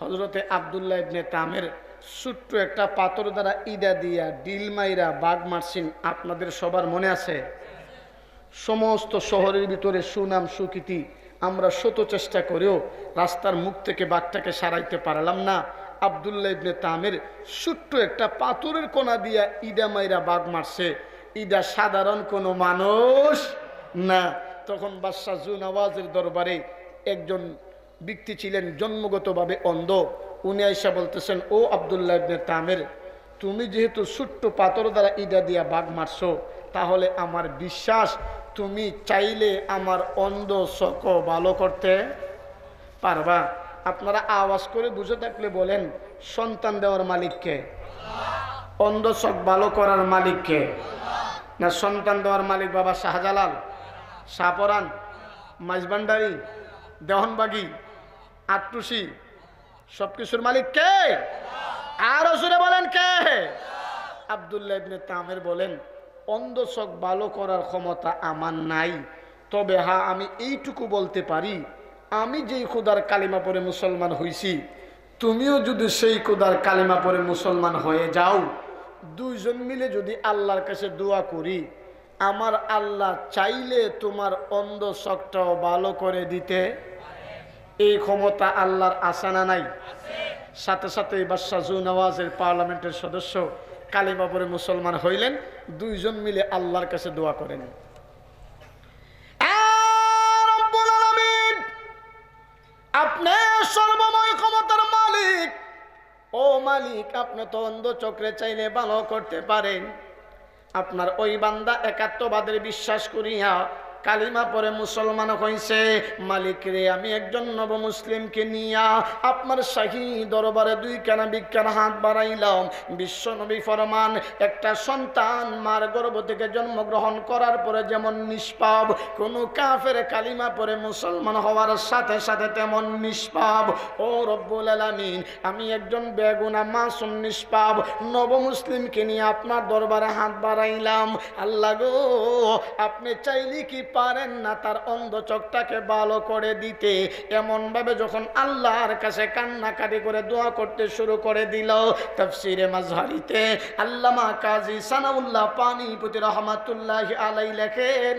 হজরতে আবদুল্লাহ ইবনে তামের ছোট্ট একটা পাথর দ্বারা ইদা দিয়া ডিল মাইরা বাঘ মারছেন, আপনাদের সবার মনে আছে? সমস্ত শহরের ভিতরে সুনাম, সুকৃতি, আমরা শত চেষ্টা করেও রাস্তার মুখ থেকে বাঘটাকে সারাইতে পারলাম না। আবদুল্লাহ ইবনে তামের ছোট্ট একটা পাথরের কোনা দিয়া ইদা মাইরা বাঘ মারছে। ইদা সাধারণ কোনো মানুষ না। তখন বাদশাহ জুন আওয়াজের দরবারে একজন ব্যক্তি ছিলেন জন্মগতভাবে অন্ধ। উনি আইসা বলতেছেন, ও আবদুল্লাহ ইবনে তামের, তুমি যেহেতু ছোট্ট পাথর দ্বারা ইদা দিয়া বাঘ মারছো, তাহলে আমার বিশ্বাস তুমি চাইলে আমার অন্ধ চক ভালো করতে পারবা। আপনারা আওয়াজ করে বুঝে থাকলে বলেন, সন্তান দেওয়ার মালিককে অন্ধ চক ভালো করার মালিককে না, সন্তান দেওয়ার মালিক বাবা শাহজালাল শাহপরান মাইজবান্ডারি দেহনবাগি আটটুসি সব কিছুর মালিক কে? আরও সুরে বলেন কে? আবদুল্লাহ ইবনে তামের বলেন, অন্ধ চোখ ভালো করার ক্ষমতা আমার নাই। তবে হ্যাঁ আমি এইটুকু বলতে পারি, আমি যেই খুদার কালিমা পরে মুসলমান হইছি, তুমিও যদি সেই খুদার কালিমা পরে মুসলমান হয়ে যাও, দুইজন মিলে যদি আল্লাহর কাছে দোয়া করি, আমার আল্লাহ চাইলে তোমার অন্ধ চোখটাও ভালো করে দিতে। এই ক্ষমতা আল্লাহর আসানা নাই। সাথে সাথে বাদশাহ জুনওয়াজের পার্লামেন্টের সদস্য কালিমা পরে মুসলমান হইলেন, দুইজন মিলে আল্লাহর কাছে দোয়া করেন। সর্বময় ক্ষমতার মালিক। মালিক তো অন্ধ চক্রে করতে পারেন। আপনার ওই বান্দা একাত্মবাদের বিশ্বাস করিয়া কালিমা পরে মুসলমান হয়েছে মালিক রে, আমি একজন নব মুসলিমকে নিয়া আপনার শাহী দরবারে দুই কানা বিজ্ঞান হাত বাড়াইলাম। বিশ্ব নবী ফরমান, একটা সন্তান মার গর্ভ থেকে জন্মগ্রহণ করার পরে যেমন নিষ্পাপ, কোন কাফের কালিমা পরে মুসলমান হওয়ার সাথে সাথে তেমন নিষ্পাপ। ও রব্বুল আলামিন, আমি একজন বেগুনা মাসুম নিষ্পাপ, নব মুসলিমকে নিয়ে আপনার দরবারে হাত বাড়াইলাম। আল্লাহ গো, আপনি চাইলে কি পারেন না তার অন্ধ চোখটাকে ভালো করে দিতে। এমনভাবে যখন আল্লাহর কাছে কান্নাকাটি করে দোয়া করতে শুরু করে দিল তফসিরে মাজহারিতে, আল্লামা কাজী সানাউল্লাহ পানিপতি রহমাতুল্লাহ আলাই লেখেন,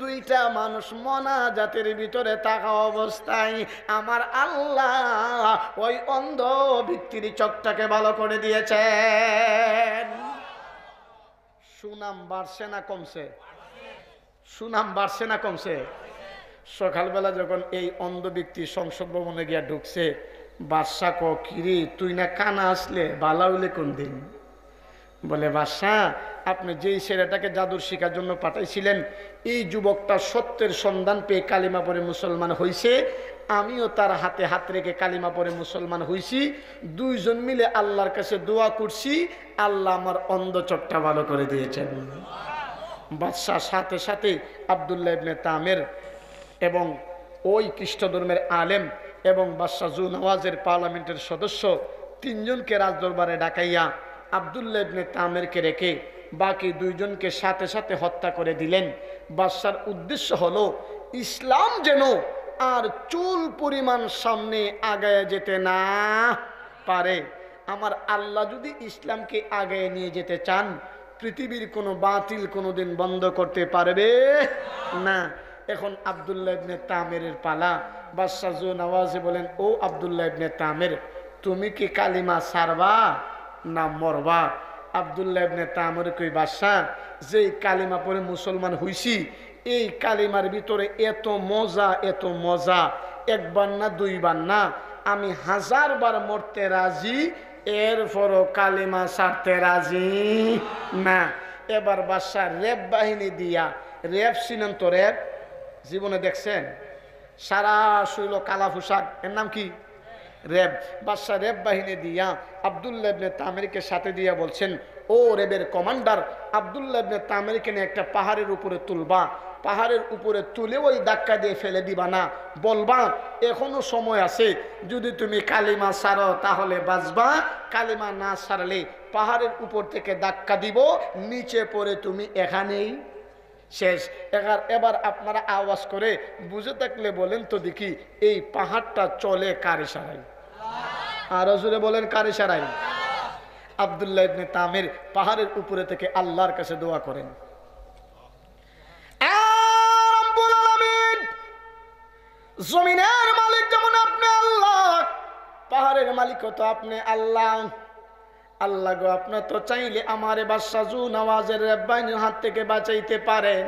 দুইটা মানুষ মনা জাতির ভিতরে থাকা অবস্থায় আমার আল্লাহ ওই অন্ধ ব্যক্তির চোখটাকে ভালো করে দিয়েছেন। সুনাম বাড়ছে না কমছে? সুনাম বাড়ছে না কমছে? সকালবেলা যখন এই অন্ধ ব্যক্তি সংসদ ভবনে গিয়া ঢুকছে বাদশাহ ক, কিরি, তুই না কানা আসলে? বালা হইলে কোন দিন? বলে বাদশাহ আপনি যেই ছেলেটাকে জাদুর শিখার জন্য পাঠাইছিলেন, এই যুবকটা সত্যের সন্ধান পেয়ে কালিমা পরে মুসলমান হইছে। আমিও তার হাতে হাত রেখে কালিমা পরে মুসলমান হইছি। দুইজন মিলে আল্লাহর কাছে দোয়া করছি। আল্লাহ আমার অন্ধ চোখটা ভালো করে দিয়েছেন। বাদশাহ সাথে সাথে আবদুল্লাহ ইবনে তামের এবং ওই খ্রিস্ট ধর্মের আলেম এবং বাদশাহ জু নওয়াজের পার্লামেন্টের সদস্য তিনজনকে রাজদরবারে ডাকাইয়া আবদুল্লাহ ইবনে তামেরকে রেখে বাকি দুইজনকে সাথে সাথে হত্যা করে দিলেন। বাদশার উদ্দেশ্য হলো, ইসলাম যেন আর চুল পরিমাণ সামনে আগায় যেতে না পারে। আমার আল্লাহ যদি ইসলামকে আগায় নিয়ে যেতে চান পৃথিবীর কোনো বাতিল কোনো দিন বন্ধ করতে পারবে? না। এখন আবদুল্লাহ ইবনে তামেরের পালা। বাদশাহ জু বলেন, ও আবদুল্লাহ তামের, তুমি কি কালিমা সারবা না মরবা? আবদুল্লাহ তামের কই বাদশাহ, যেই কালিমা পরে মুসলমান হইছি, এই কালিমার ভিতরে এত মজা এত মজা। একবার না, দুইবার না। আমি হাজার বার মরতে রাজি এরপরও কালিমা সারতে রাজি না। এবার বাসা রেপ বাহিনী দিয়া রেপ ছিলেন তো রেপ। জীবনে দেখছেন? সারা শৈল কালা পোশাক। এর নাম কি? রেব, বাদশাহ রেব বাহিনী দিয়া আবদুল্লাহ ইবনে তামেরকে সাথে দিয়া বলছেন, ও রেবের কমান্ডার, আবদুল্লাহ ইবনে তামেরকে নিয়ে একটা পাহাড়ের উপরে তুলবা। পাহাড়ের উপরে তুলে ওই ধাক্কা দিয়ে ফেলে দিবা না। বলবা, এখনও সময় আছে, যদি তুমি কালিমা সারো তাহলে বাঁচবা। কালিমা না সারলে পাহাড়ের উপর থেকে ধাক্কা দিব, নিচে পড়ে তুমি এখানেই শেষ। এবার এবার আপনারা আওয়াজ করে বুঝে থাকলে বলেন তো দেখি এই পাহাড়টা চলে কার সারাই আর জুড়ে বলেন কারে সারাই আবদুল্লাহ ইবনে তামের পাহাড়ের উপরে থেকে আল্লাহর কাছে দোয়া করেন। জমিনের মালিক যেমন আপনি আল্লাহ, পাহাড়ের মালিক তো আপনি আল্লাহ। আল্লাহ গো আপনার তো চাইলে আমারে বাদশাহ জু নওয়াজের রেব্বাইনের হাত থেকে বাঁচাইতে পারেন।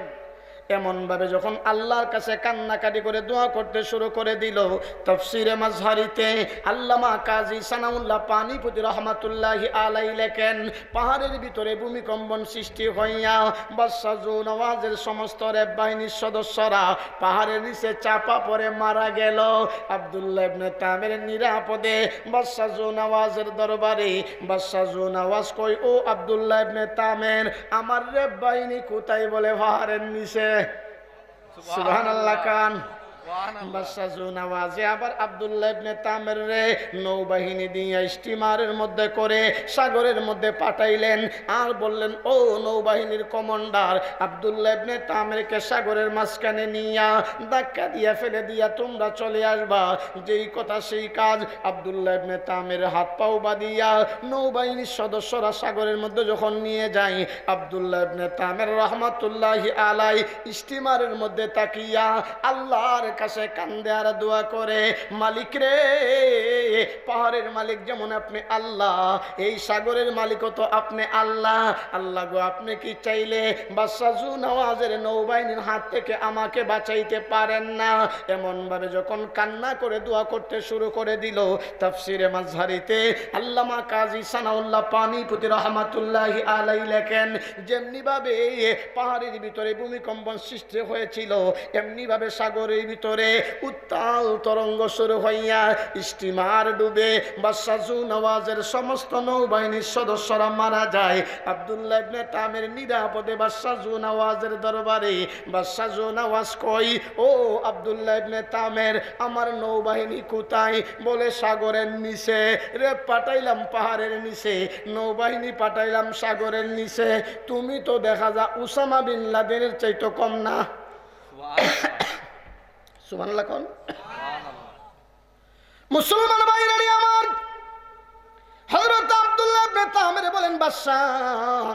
এমন ভাবে যখন আল্লাহর কাছে কান্নাকাটি করে দোয়া করতে শুরু করে দিল, তফসিরে মাজহারিতে আল্লামা কাজী সানাউল্লাহ পানিপতি রহমাতুল্লাহি আলাই লেখেন, পাহাড়ের ভিতরে ভূমিকম্পন সৃষ্টি হইয়া বাদশা জু নওয়াজের সমস্ত রেব বাহিনীর সদস্যরা পাহাড়ের নিচে চাপা পড়ে মারা গেল। আব্দুল্লাহ ইবনে তামের নিরাপদে বাদশা জু নওয়াজের দরবারে বাদশা জু নওয়াজ কই ও আব্দুল্লাহ ইবনে তামের, আমার রেব বাহিনী কোথায় বলে পাহাড়ের নিচে? সুবহানাল্লাহ কান। সাগরের মধ্যে পাঠাইলেন আর বললেন, ও নৌবাহিনীর কমান্ডার সাগরের মাঝখানে তোমরা চলে আসবা। যেই কথা সেই কাজ। আব্দুল্লাহ তামের হাত পাও বাঁধিয়া নৌবাহিনীর সদস্যরা সাগরের মধ্যে যখন নিয়ে যায়, আব্দুল্লাহ তামের রহমাতুল্লাহি আলাই স্টিমারের মধ্যে তাকিয়া আল্লাহর কাছে কান্দে আর দোয়া করে, মালিক রে, পাহাড়ের মালিক যেমন আপনি আল্লাহ, এই সাগরের মালিকও তো আপনি আল্লাহ। আল্লাহ গো, আপনি কি চাইলে বাদশাহু নওয়াজের নৌবাহিনীর হাত থেকে আমাকে বাঁচাইতে পারেন না? এমন ভাবে যখন কান্না করে দোয়া করতে শুরু করে দিল, তাফসিরে মাঝহারিতে আল্লামা কাজী সানাউল্লাহ পানিপতি রহমাতুল্লাহি আলাই লেখেন যেমনি ভাবে পাহাড়ের ভিতরে ভূমিকম্পন সৃষ্টি হয়েছিল এমনি ভাবে সাগরের ভিতরে উত্তাল তরঙ্গ শুরু হইয়া স্টিমার ডুবে বাদশাহু নওয়াজের সমস্ত নৌবাহিনীর সদস্যরা মারা যায়। আব্দুল্লাহ ইবনে তামের নিরাপদে বাদশাহু নওয়াজের দরবারে, বাদশাহু নওয়াজ কই? ও আব্দুল্লাহ ইবনে তামের, আমার নৌবাহিনী কোথায়? বলে সাগরের নিচে, রে পাঠাইলাম পাহাড়ের নিচে, নৌবাহিনী পাঠাইলাম সাগরের নিচে। তুমি তো দেখা যা, উসামা বিন লাদেনের চাইতো কম না। সুবহানাল্লাহ ভাই মুসলমান ভাইরানি আমার হজরত আবদুল্লাহ ইবনে তামের বলেন, বাদশাহ,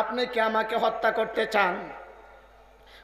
আপনি কি আমাকে হত্যা করতে চান?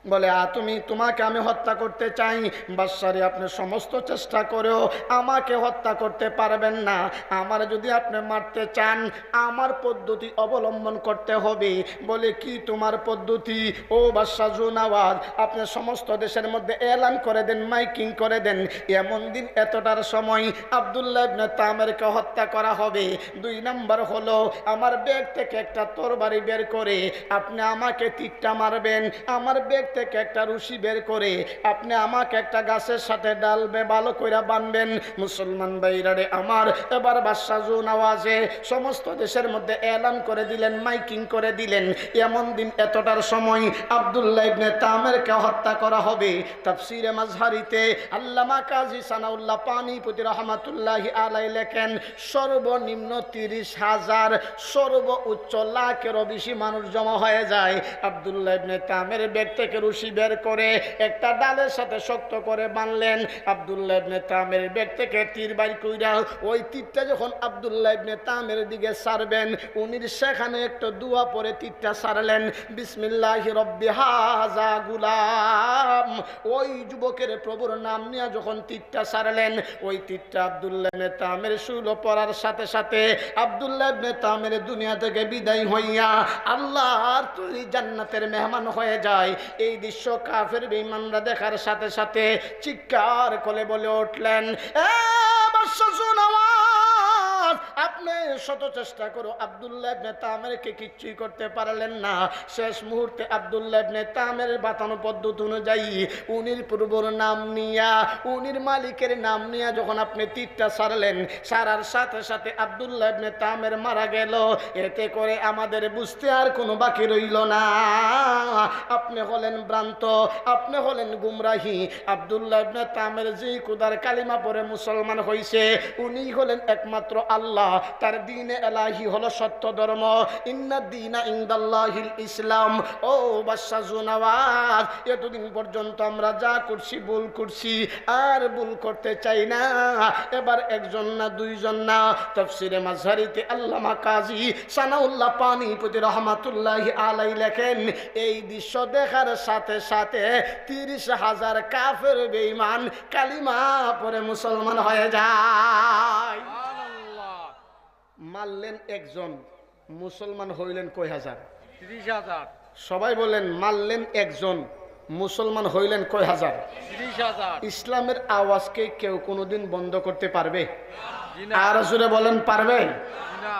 বলে, আ, তুমি, তোমাকে আমি হত্যা করতে চাই। বাদশারে, আপনি সমস্ত চেষ্টা করেও আমাকে হত্যা করতে পারবেন না। আমার যদি আপনি মারতে চান, আমার পদ্ধতি অবলম্বন করতে হবে। বলে, কি তোমার পদ্ধতি? ও বাদশাহ জুনাওয়াজ, আপনি সমস্ত দেশের মধ্যে এলান করে দেন, মাইকিং করে দেন। এমন দিন এতটার সময় আবদুল্লাহ ইবনে তামেরকে হত্যা করা হবে। দুই নাম্বার হলো, আমার ব্যাগ থেকে একটা তরবারি বের করে, আপনি আমাকে তীরটা মারবেন। আমার ব্যাগ থেকে একটা রুশি বের করে আপনি আমাকে একটা গাছের সাথে ডালবে ভালো কইরা বানবেন। মুসলমান ভাইরারে আমার, এবার বাদশাহু নওয়াজে সমস্ত দেশের মধ্যে এলান করে দিলেন, মাইকিং করে দিলেন। এমন দিন এতটার সময় আব্দুল্লাহ ইবনে তামেরকে হত্যা করা হবে। তাফসিরে মাজহারিতে আল্লামা কাজী সানাউল্লাহ পানিপতি রহমাতুল্লাহি আলাই লেখেন, সর্বনিম্ন তিরিশ হাজার সর্ব উচ্চ লাখেরও বেশি মানুষ জমা হয়ে যায়। আব্দুল্লাহ ইবনে তামের ব্যাগ থেকে রশি বের করে একটা ডালের সাথে শক্ত করে বানলেন। আব্দুল্লাহ তামের ব্যাগ থেকে তীর বাইর কইরা ওই তীরটা যখন আব্দুল্লাহ তামের দিকে সারবেন, উনি সেখানে একটা দুয়া পরে তীরটা সারলেন। বিসমিল্লাহি রব্বি হাজা গুলাম। ওই যুবকের প্রভুর নাম নিয়ে যখন তীরটা সারলেন, ওই তীরটা আব্দুল্লাহ তামের শুল পড়ার সাথে সাথে আব্দুল্লাহ তামের দুনিয়া থেকে বিদায় হইয়া আল্লাহর তৈরি জান্নাতের মেহমান হয়ে যায়। এই দৃশ্য কাফের বেইমানরা দেখার সাথে সাথে চিৎকার করে বলে উঠলেন "এ বাস আপনি শত চেষ্টা করো, আব্দুল্লাহ তামেরকে কিচ্ছুই করতে পারলেন না। শেষ মুহূর্তে আব্দুল্লাহ ইবনে তামের বাতানো পদ্ধতি অনুযায়ী উনির পূর্বর নাম নিয়া, উনির মালিকের নাম নিয়া যখন আপনি তীরটা সারলেন, সারার সাথে সাথে আব্দুল্লাহ ইবনে তামের মারা গেল। এতে করে আমাদের বুঝতে আর কোনো বাকি রইল না। আপনি হলেন ভ্রান্ত, আপনি হলেন গুমরাহি। আব্দুল্লাহ ইবনে তামের যে কুদার কালিমা পরে মুসলমান হইছে উনি হলেন একমাত্র আল্লাহ। তার দিনে এলাহি হলো সত্য ধর্ম। ইন্না দিনা ইন্দাল্লাহিল ইসলাম। ও বাদশা জুনাওয়াজ এতদিন পর্যন্ত আমরা যা করছি, ভুল করছি, আর ভুল করতে চাই না। এবার একজন না দুইজন না, তফসিরে মাঝারিতে আল্লামা কাজী সানাউল্লাহ পানিপতি রহমাতুল্লাহ আলাই লেখেন, এই দৃশ্য দেখার সাথে সাথে তিরিশ হাজার কাফের বেঈমান কালিমা পরে মুসলমান হয়ে যায়। মারলেন একজন মুসলমান হইলেন কয় হাজার? ত্রিশ হাজার। সবাই বলেন মারলেন একজন মুসলমান হইলেন কয় হাজার? ইসলামের আওয়াজকে কেউ কোনোদিন বন্ধ করতে পারবে? আর জুড়ে বলেন পারবে?